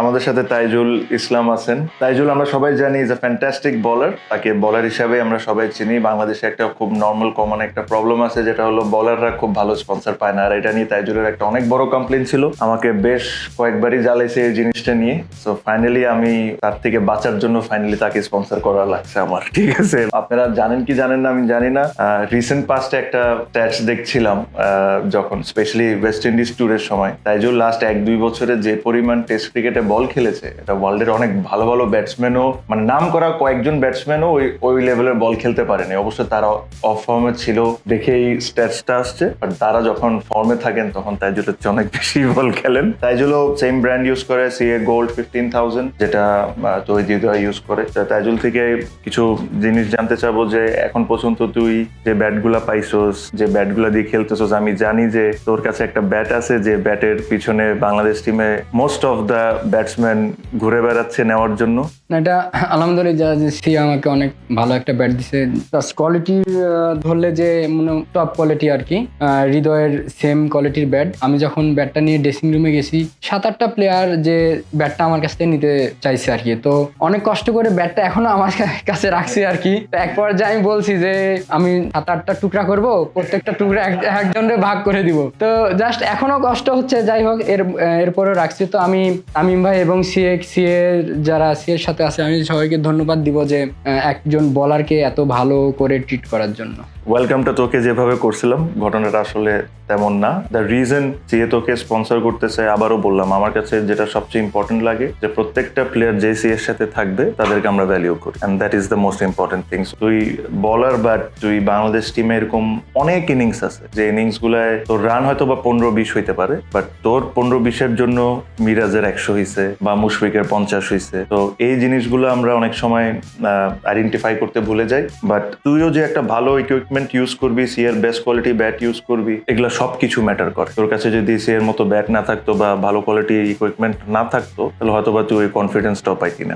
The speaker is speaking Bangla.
আমাদের সাথে তাইজুল ইসলাম আছেন। তাইজুল, আমরা সবাই জানি ইজ এ ফ্যান্টাস্টিক বলার তাকে বলার হিসাবে আমরা সবাই চিনি। বাংলাদেশে একটা খুব নর্মাল কমন একটা প্রবলেম আছে, যেটা হলো বলাররা খুব ভালো স্পন্সর পায় না। আর এটা নিয়ে তাইজুলের একটা অনেক বড় কমপ্লেন ছিল। আমাকে বেশ কয়েকবারই জ্বালাইছে এই জিনিসটা নিয়ে। সো ফাইনালি আমি তার থেকে বাঁচার জন্য ফাইনালি তাকে স্পন্সর করা লাগছে আমার, ঠিক আছে? আপনারা জানেন কি জানেন না, আমি জানি না। রিসেন্ট পাস্টে একটা স্ট্যাচ দেখছিলাম যখন স্পেশালি ওয়েস্ট ইন্ডিজ ট্যুরের সময়। তাইজুল লাস্ট এক দুই বছরে যে পরিমাণ টেস্ট ক্রিকেটে বল খেলেছে, এটা ওয়ার্ল্ডের অনেক ভালো ভালো ব্যাটসম্যানও মানে নাম করা কয়েকজন ব্যাটসম্যানও ওই ওই লেভেলের বল খেলতে পারেনি। অবশ্য তারা অফ ফর্মে ছিল দেখেই স্ট্যাটসটা আসছে বাট তারা যখন ফর্মে থাকেন তখন তাইজুল হচ্ছে অনেক বেশি বল খেলেন। তাই তাইজুলও সেম ব্র্যান্ড ইউজ করে সিএ গোল্ড ফিফটিন থাউজেন্ড যেটা তৈরি ইউজ করে। তাইজুল থেকে কিছু জিনিস জানতে চাবো যে, এখন পর্যন্ত তুই যে ব্যাটগুলা পাইছোস, যে ব্যাটগুলা দিয়ে খেলতেছোস, আমি জানি যে তোর কাছে একটা ব্যাট আছে যে ব্যাটের পিছনে বাংলাদেশ টিমে মোস্ট অফ দ্য ব্যাটসম্যান ঘুরে বেড়াচ্ছে নেওয়ার জন্য? এটা আলহামদুলিল্লাহ যে সি আমাকে অনেক ভালো একটা ব্যাট দিছে। প্লাস কোয়ালিটি ধরলে যে মানে টপ কোয়ালিটি আর কি হৃদয়ের সেম কোয়ালিটির ব্যাট আমি যখন ব্যাটটা নিয়ে ড্রেসিং রুমে গেছি সাত আটটা প্লেয়ার যে ব্যাটটা আমার কাছ থেকে নিতে চাইছে আর কি। তো অনেক কষ্ট করে ব্যাটটা এখনও আমার কাছে রাখছি আর কি। এক পর্যায়ে আমি বলছি যে, আমি সাত আটটা টুকরা করব, প্রত্যেকটা টুকরা এক- একজনের ভাগ করে দিব। তো জাস্ট এখনও কষ্ট হচ্ছে, যাই হোক, এর, এরপরেও রাখছি। তো আমি তামিম ভাই এবং সিএ সিএ যারা সি এর সাথে আছে, আমি সবাইকে ধন্যবাদ দিব যে একজন বলারকে এত ভালো করে ট্রিট করার জন্য। ওয়েলকামটা তোকে যেভাবে করছিলাম, ঘটনাটা আসলে তেমন না। দ্য রিজন যে তোকে স্পন্সর করতেছে, আবারও বললাম, আমার কাছে যেটা সবচেয়ে ইম্পর্টেন্ট লাগে, যে প্রত্যেকটা প্লেয়ার যে সি এর সাথে থাকবে, তাদেরকে আমরা ভ্যালিউ করি। And that is the most important things তুই বলার বাট তুই বাংলাদেশ টিমে এরকম অনেক ইনিংস আছে, যে ইনিংস গুলায় তোর রান হয়তো বা পনেরো বিশ হইতে পারে বাট তোর পনেরো বিশের জন্য মিরাজের একশো হইছে, বা মুশফিকের পঞ্চাশ হইছে। তো এই জিনিসগুলো আমরা অনেক সময় আইডেন্টিফাই করতে ভুলে যাই বাট তুইও যে একটা ভালো ইকুইপমেন্ট ইউজ করবি সি এর বেস্ট কোয়ালিটি ব্যাট ইউজ করবি, এগুলো সব কিছু ম্যাটার করে। তোর কাছে যদি সি এর মতো ব্যাট না থাকতো বা ভালো কোয়ালিটি ইকুইপমেন্ট না থাকতো, তাহলে হয়তো বা তুই ওই কনফিডেন্সটাও পাইতি না।